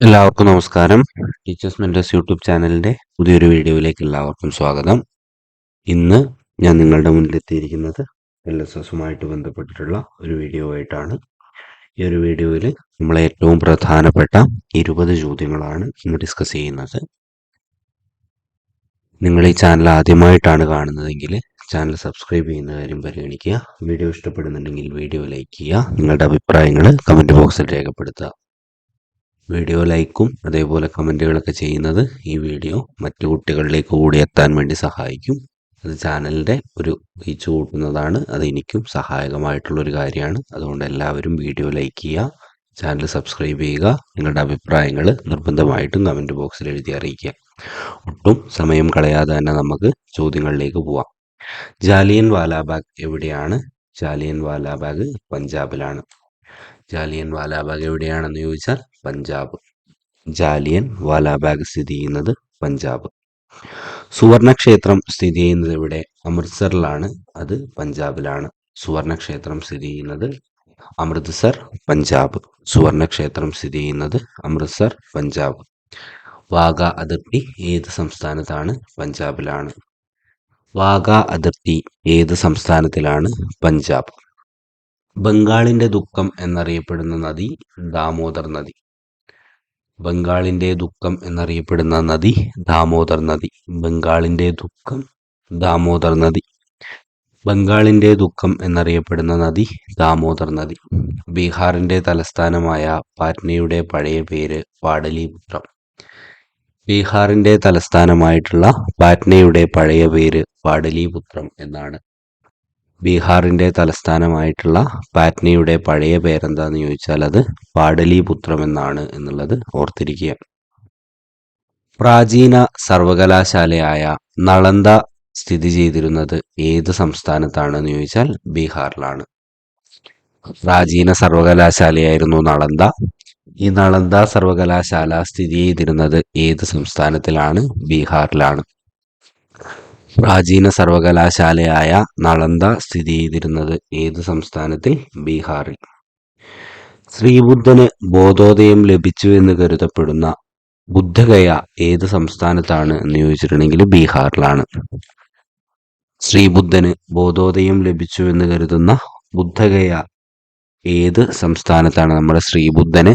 എല്ലാവർക്കും നമസ്കാരം. Teachers mentors YouTube ചാനലിന്റെ പുതിയൊരു വീഡിയോയിലേക്ക് എല്ലാവർക്കും സ്വാഗതം. ഇന്ന് ഞാൻ നിങ്ങളുടെ മുന്നിലെത്തിയിരിക്കുന്നത് എൽ എസ് എസുമായിട്ട് ബന്ധപ്പെട്ടിട്ടുള്ള ഒരു വീഡിയോ ആയിട്ടാണ്. ഈ ഒരു വീഡിയോയിൽ നമ്മൾ ഏറ്റവും പ്രധാനപ്പെട്ട ഇരുപത് ചോദ്യങ്ങളാണ് ഇന്ന് ഡിസ്കസ് ചെയ്യുന്നത്. നിങ്ങൾ ഈ ചാനൽ ആദ്യമായിട്ടാണ് കാണുന്നതെങ്കിൽ ചാനൽ സബ്സ്ക്രൈബ് ചെയ്യുന്ന കാര്യം പരിഗണിക്കുക. വീഡിയോ ഇഷ്ടപ്പെടുന്നുണ്ടെങ്കിൽ വീഡിയോ ലൈക്ക് ചെയ്യുക. നിങ്ങളുടെ അഭിപ്രായങ്ങൾ കമന്റ് ബോക്സിൽ രേഖപ്പെടുത്തുക. വീഡിയോ ലൈക്കും അതേപോലെ കമന്റുകളൊക്കെ ചെയ്യുന്നത് ഈ വീഡിയോ മറ്റു കുട്ടികളിലേക്ക് കൂടി എത്താൻ വേണ്ടി സഹായിക്കും. അത് ചാനലിന്റെ ഒരു റീച്ച് കൂട്ടുന്നതാണ്. അത് എനിക്കും സഹായകമായിട്ടുള്ള ഒരു കാര്യമാണ്. അതുകൊണ്ട് എല്ലാവരും വീഡിയോ ലൈക്ക് ചെയ്യുക ചാനൽ സബ്സ്ക്രൈബ് ചെയ്യുക നിങ്ങളുടെ അഭിപ്രായങ്ങൾ നിർബന്ധമായിട്ടും കമന്റ് ബോക്സിൽ എഴുതി അറിയിക്കുക. ഒട്ടും സമയം കളയാതെ തന്നെ നമുക്ക് ചോദ്യങ്ങളിലേക്ക് പോവാം. ജാലിയൻ വാലാബാഗ് എവിടെയാണ്? ജാലിയൻ വാലാബാഗ് പഞ്ചാബിലാണ്. ജാലിയൻ വാലാബാഗ് എവിടെയാണെന്ന് ചോദിച്ചാൽ പഞ്ചാബ്. ജാലിയൻ വാലാബാഗ് സ്ഥിതി ചെയ്യുന്നത് പഞ്ചാബ്. സുവർണക്ഷേത്രം സ്ഥിതി ചെയ്യുന്നത് ഇവിടെ അമൃത്സറിലാണ്. അത് പഞ്ചാബിലാണ്. സുവർണക്ഷേത്രം സ്ഥിതി ചെയ്യുന്നത് അമൃത്സർ പഞ്ചാബ്. സുവർണക്ഷേത്രം സ്ഥിതി ചെയ്യുന്നത് അമൃത്സർ പഞ്ചാബ്. വാഗ അതിർത്തി ഏത് സംസ്ഥാനത്താണ്? പഞ്ചാബിലാണ്. വാഗ അതിർത്തി ഏത് സംസ്ഥാനത്തിലാണ്? പഞ്ചാബ്. ബംഗാളിന്റെ ദുഃഖം എന്നറിയപ്പെടുന്ന നദി ദാമോദർ നദി. ബംഗാളിന്റെ ദുഃഖം എന്നറിയപ്പെടുന്ന നദി ദാമോദർ നദി. ബംഗാളിന്റെ ദുഃഖം ദാമോദർ നദി. ബംഗാളിന്റെ ദുഃഖം എന്നറിയപ്പെടുന്ന നദി ദാമോദർ നദി. ബീഹാറിന്റെ തലസ്ഥാനമായ പാറ്റ്നയുടെ പഴയ പേര് പാടലീപുത്രം. ബീഹാറിന്റെ തലസ്ഥാനമായിട്ടുള്ള പാറ്റ്നയുടെ പഴയ പേര് പാടലീപുത്രം എന്നാണ് ബീഹാറിന്റെ തലസ്ഥാനമായിട്ടുള്ള പാറ്റ്നയുടെ പഴയ പേരെന്താന്ന് ചോദിച്ചാൽ അത് പാടലീപുത്രം എന്നാണ് എന്നുള്ളത് ഓർത്തിരിക്കുക. പ്രാചീന സർവകലാശാലയായ നളന്ദ സ്ഥിതി ചെയ്തിരുന്നത് ഏത് സംസ്ഥാനത്താണെന്ന് ചോദിച്ചാൽ ബീഹാറിലാണ്. പ്രാചീന സർവകലാശാലയായിരുന്നു നളന്ദ. ഈ നളന്ദ സർവകലാശാല സ്ഥിതി ചെയ്തിരുന്നത് ഏത് സംസ്ഥാനത്തിലാണ്? ബീഹാറിലാണ്. പ്രാചീന സർവകലാശാലയായ നളന്ദ സ്ഥിതി ചെയ്തിരുന്നത് ഏത് സംസ്ഥാനത്തിൽ? ബീഹാറിൽ. ശ്രീബുദ്ധന് ബോധോദയം ലഭിച്ചു എന്ന് കരുതപ്പെടുന്ന ബുദ്ധഗയ ഏത് സംസ്ഥാനത്താണ് എന്ന് ചോദിച്ചിട്ടുണ്ടെങ്കിൽ ബീഹാറിലാണ്. ശ്രീബുദ്ധന് ബോധോദയം ലഭിച്ചു എന്ന് കരുതുന്ന ബുദ്ധഗയ ഏത് സംസ്ഥാനത്താണ്? നമ്മുടെ ശ്രീബുദ്ധന്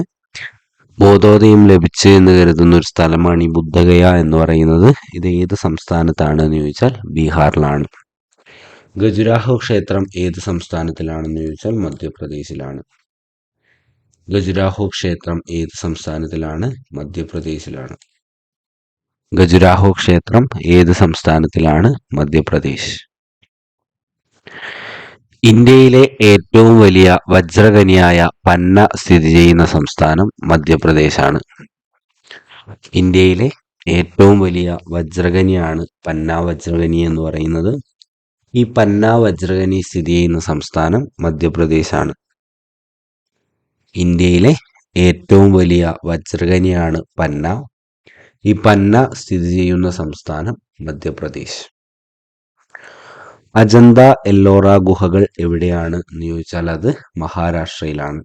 ബോധോദയം ലഭിച്ചു എന്ന് കരുതുന്ന ഒരു സ്ഥലമാണ് ഈ ബുദ്ധഗയ എന്ന് പറയുന്നത്. ഇത് ഏത് സംസ്ഥാനത്താണ് എന്ന് ചോദിച്ചാൽ ബീഹാറിലാണ്. ഖജുരാഹോ ക്ഷേത്രം ഏത് സംസ്ഥാനത്തിലാണെന്ന് ചോദിച്ചാൽ മധ്യപ്രദേശിലാണ്. ഖജുരാഹോ ക്ഷേത്രം ഏത് സംസ്ഥാനത്തിലാണ്? മധ്യപ്രദേശിലാണ്. ഖജുരാഹോ ക്ഷേത്രം ഏത് സംസ്ഥാനത്തിലാണ്? മധ്യപ്രദേശ്. ഇന്ത്യയിലെ ഏറ്റവും വലിയ വജ്രഖനിയായ പന്ന സ്ഥിതി ചെയ്യുന്ന സംസ്ഥാനം മധ്യപ്രദേശാണ്. ഇന്ത്യയിലെ ഏറ്റവും വലിയ വജ്രഖനിയാണ് പന്ന വജ്രഖനി എന്ന് പറയുന്നത്. ഈ പന്ന വജ്രഖനി സ്ഥിതി ചെയ്യുന്ന സംസ്ഥാനം മധ്യപ്രദേശാണ്. ഇന്ത്യയിലെ ഏറ്റവും വലിയ വജ്രഖനിയാണ് പന്ന. ഈ പന്ന സ്ഥിതി ചെയ്യുന്ന സംസ്ഥാനം മധ്യപ്രദേശ്. അജന്ത എല്ലോറ ഗുഹകൾ എവിടെയാണ് എന്ന് ചോദിച്ചാൽ അത് മഹാരാഷ്ട്രയിലാണ്.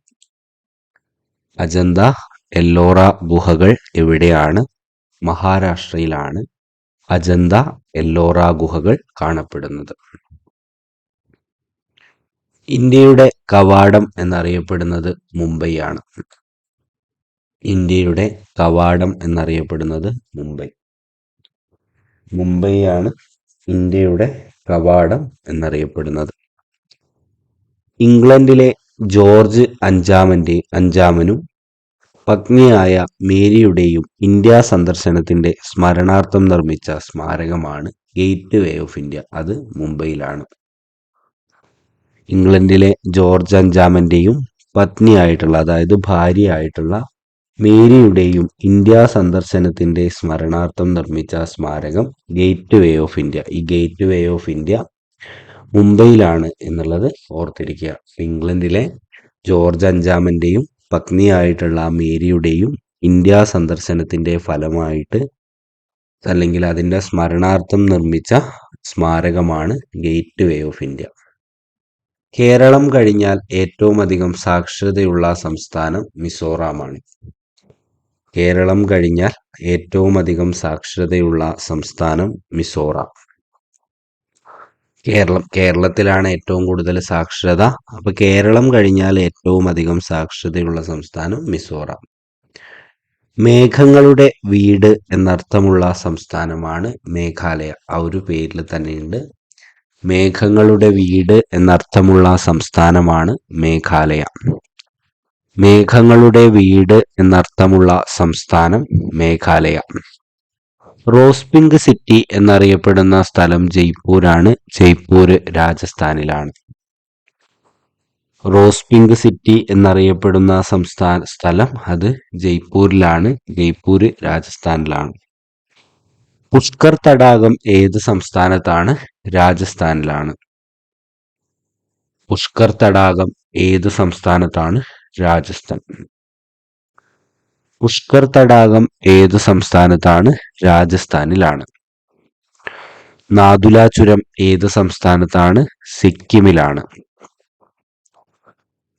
അജന്ത എല്ലോറ ഗുഹകൾ എവിടെയാണ്? മഹാരാഷ്ട്രയിലാണ്. അജന്ത എല്ലോറ ഗുഹകൾ കാണപ്പെടുന്നത്. ഇന്ത്യയുടെ കവാടം എന്നറിയപ്പെടുന്നത് മുംബൈയാണ്. ഇന്ത്യയുടെ കവാടം എന്നറിയപ്പെടുന്നത് മുംബൈ. മുംബൈയാണ് ഇന്ത്യയുടെ കവാടം എന്നറിയപ്പെടുന്നത്. ഇംഗ്ലണ്ടിലെ ജോർജ് അഞ്ചാമന്റെ അഞ്ചാമനും പത്നിയായ മേരിയുടെയും ഇന്ത്യ സന്ദർശനത്തിന്റെ സ്മരണാർത്ഥം നിർമ്മിച്ച സ്മാരകമാണ് ഗേറ്റ് വേ ഓഫ് ഇന്ത്യ. അത് മുംബൈയിലാണ്. ഇംഗ്ലണ്ടിലെ ജോർജ് അഞ്ചാമന്റെയും പത്നിയായിട്ടുള്ള അതായത് ഭാര്യയായിട്ടുള്ള മേരിയുടെയും ഇന്ത്യ സന്ദർശനത്തിന്റെ സ്മരണാർത്ഥം നിർമ്മിച്ച സ്മാരകം ഗേറ്റ് വേ ഓഫ് ഇന്ത്യ. ഈ ഗേറ്റ് വേ ഓഫ് ഇന്ത്യ മുംബൈയിലാണ് എന്നുള്ളത് ഓർത്തിരിക്കുക. ഇംഗ്ലണ്ടിലെ ജോർജ് അഞ്ചാമന്റെയും പത്നിയായിട്ടുള്ള മേരിയുടെയും ഇന്ത്യ സന്ദർശനത്തിന്റെ ഫലമായിട്ട് അല്ലെങ്കിൽ അതിന്റെ സ്മരണാർത്ഥം നിർമ്മിച്ച സ്മാരകമാണ് gate way of India. Keralam കഴിഞ്ഞാൽ ഏറ്റവും അധികം സാക്ഷരതയുള്ള സംസ്ഥാനം മിസോറാമാണ്. കേരളം കഴിഞ്ഞാൽ ഏറ്റവും അധികം സാക്ഷരതയുള്ള സംസ്ഥാനം മിസോറാം. കേരളം കേരളത്തിലാണ് ഏറ്റവും കൂടുതൽ സാക്ഷരത. അപ്പൊ കേരളം കഴിഞ്ഞാൽ ഏറ്റവും അധികം സാക്ഷരതയുള്ള സംസ്ഥാനം മിസോറാം. മേഘങ്ങളുടെ വീട് എന്നർത്ഥമുള്ള സംസ്ഥാനമാണ് മേഘാലയ. ആ ഒരു പേരിൽ തന്നെയുണ്ട്. മേഘങ്ങളുടെ വീട് എന്നർത്ഥമുള്ള സംസ്ഥാനമാണ് മേഘാലയ. മേഘങ്ങളുടെ വീട് എന്നർത്ഥമുള്ള സംസ്ഥാനം മേഘാലയ. റോസ് പിങ്ക് സിറ്റി എന്നറിയപ്പെടുന്ന സ്ഥലം ജയ്പൂരാണ്. ജയ്പൂര് രാജസ്ഥാനിലാണ്. റോസ് പിങ്ക് സിറ്റി എന്നറിയപ്പെടുന്ന സംസ്ഥാന സ്ഥലം അത് ജയ്പൂരിലാണ്. ജയ്പൂര് രാജസ്ഥാനിലാണ്. പുഷ്കർ തടാകം ഏത് സംസ്ഥാനത്താണ്? രാജസ്ഥാനിലാണ്. പുഷ്കർ തടാകം ഏത് സംസ്ഥാനത്താണ്? രാജസ്ഥാൻ. പുഷ്കർ തടാകം ഏത് സംസ്ഥാനത്താണ്? രാജസ്ഥാനിലാണ്. നാദുല ചുരം ഏത് സംസ്ഥാനത്താണ്? സിക്കിമിലാണ്.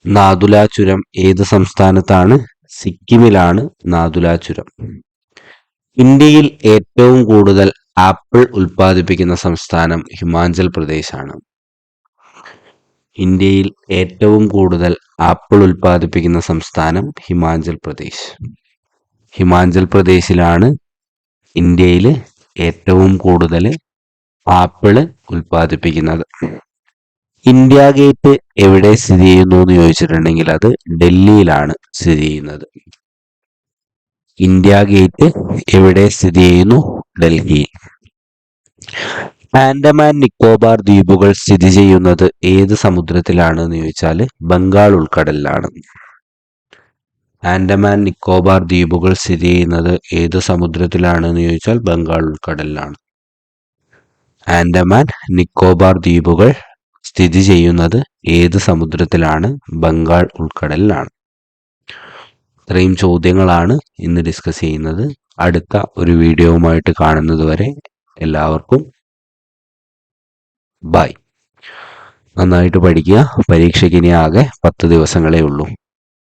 നാദുല ചുരം ഏത് സംസ്ഥാനത്താണ്? സിക്കിമിലാണ് നാദുല ചുരം. ഇന്ത്യയിൽ ഏറ്റവും കൂടുതൽ ആപ്പിൾ ഉൽപ്പാദിപ്പിക്കുന്ന സംസ്ഥാനം ഹിമാചൽ പ്രദേശാണ്. ഇന്ത്യയിൽ ഏറ്റവും കൂടുതൽ ആപ്പിൾ ഉൽപ്പാദിപ്പിക്കുന്ന സംസ്ഥാനം ഹിമാചൽ പ്രദേശ്. ഹിമാചൽ പ്രദേശിലാണ് ഇന്ത്യയിൽ ഏറ്റവും കൂടുതൽ ആപ്പിൾ ഉൽപ്പാദിപ്പിക്കുന്നത്. ഇന്ത്യ ഗേറ്റ് എവിടെ സ്ഥിതി ചെയ്യുന്നു എന്ന് ചോദിച്ചിട്ടുണ്ടെങ്കിൽ അത് ഡൽഹിയിലാണ് സ്ഥിതി ചെയ്യുന്നത്. ഇന്ത്യ ഗേറ്റ് എവിടെ സ്ഥിതി ചെയ്യുന്നു? ഡൽഹിയിൽ ആൻഡമാൻ നിക്കോബാർ ദ്വീപുകൾ സ്ഥിതി ചെയ്യുന്നത് ഏത് സമുദ്രത്തിലാണെന്ന് ചോദിച്ചാൽ ബംഗാൾ ഉൾക്കടലിലാണ്. ആൻഡമാൻ നിക്കോബാർ ദ്വീപുകൾ സ്ഥിതി ചെയ്യുന്നത് ഏത് സമുദ്രത്തിലാണെന്ന് ചോദിച്ചാൽ ബംഗാൾ ഉൾക്കടലിലാണ്. ആൻഡമാൻ നിക്കോബാർ ദ്വീപുകൾ സ്ഥിതി ചെയ്യുന്നത് ഏത് സമുദ്രത്തിലാണ്? ബംഗാൾ ഉൾക്കടലിലാണ്. ഇത്രയും ചോദ്യങ്ങളാണ് ഇന്ന് ഡിസ്കസ് ചെയ്യുന്നത്. അടുത്ത ഒരു വീഡിയോവുമായിട്ട് കാണുന്നത് വരെ എല്ലാവർക്കും ബൈ നന്നായിട്ട് പഠിക്കുക. പരീക്ഷയ്ക്ക് ഇനി ആകെ പത്ത് ദിവസങ്ങളേ ഉള്ളൂ.